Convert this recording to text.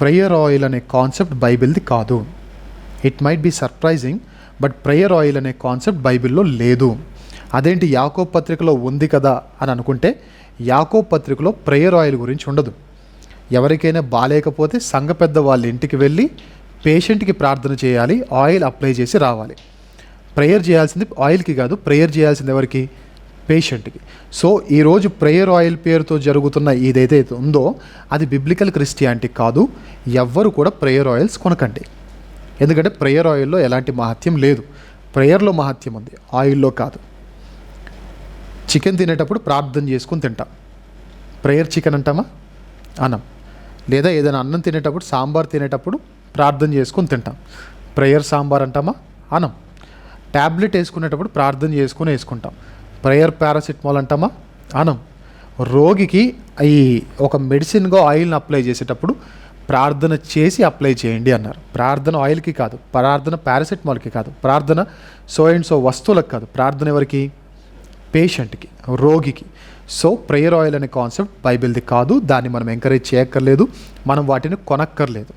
Prayer oil అనే concept బైబిల్ది కాదు. It might be surprising but prayer oil అనే కాన్సెప్ట్ బైబిల్లో లేదు. అదేంటి యాకో పత్రికలో ఉంది కదా అని అనుకుంటే యాకో పత్రికలో ప్రేయర్ ఆయిల్ గురించి ఉండదు. ఎవరికైనా బాగాలేకపోతే సంఘ పెద్ద వాళ్ళ ఇంటికి వెళ్ళి పేషెంట్కి ప్రార్థన చేయాలి ఆయిల్ అప్లై చేసి రావాలి. ప్రేయర్ చేయాల్సింది ఆయిల్కి కాదు ప్రేయర్ చేయాల్సింది ఎవరికి? పేషెంట్కి. సో ఈరోజు ప్రేయర్ ఆయిల్ పేరుతో జరుగుతున్న ఏదైతే ఉందో అది బిబ్లికల్ క్రిస్టియానిటీ కాదు. ఎవ్వరు కూడా ప్రేయర్ ఆయిల్స్ కొనకండి. ఎందుకంటే ప్రేయర్ ఆయిల్లో ఎలాంటి మహత్యం లేదు. ప్రేయర్లో మహత్యం ఉంది ఆయిల్లో కాదు. చికెన్ తినేటప్పుడు ప్రార్థన చేసుకుని తింటాం. ప్రేయర్ చికెన్ అంటామా? అన్నం. లేదా ఏదైనా అన్నం తినేటప్పుడు సాంబార్ తినేటప్పుడు ప్రార్థన చేసుకుని తింటాం. ప్రేయర్ సాంబార్ అంటామా? అన్నం. ట్యాబ్లెట్ వేసుకునేటప్పుడు ప్రార్థన చేసుకుని వేసుకుంటాం. ప్రేయర్ పారాసిటమాల్ అంటామా? అనం. రోగికి ఈ ఒక మెడిసిన్గా ఆయిల్ని అప్లై చేసేటప్పుడు ప్రార్థన చేసి అప్లై చేయండి అన్నారు. ప్రార్థన ఆయిల్కి కాదు ప్రార్థన పారాసిటమాల్కి కాదు ప్రార్థన సో అండ్ సో వస్తువులకు కాదు ప్రార్థన ఎవరికి? పేషెంట్కి రోగికి. సో ప్రేయర్ ఆయిల్ అనే కాన్సెప్ట్ బైబిల్ది కాదు దాన్ని మనం ఎంకరేజ్ చేయక్కర్లేదు మనం వాటిని కొనక్కర్లేదు.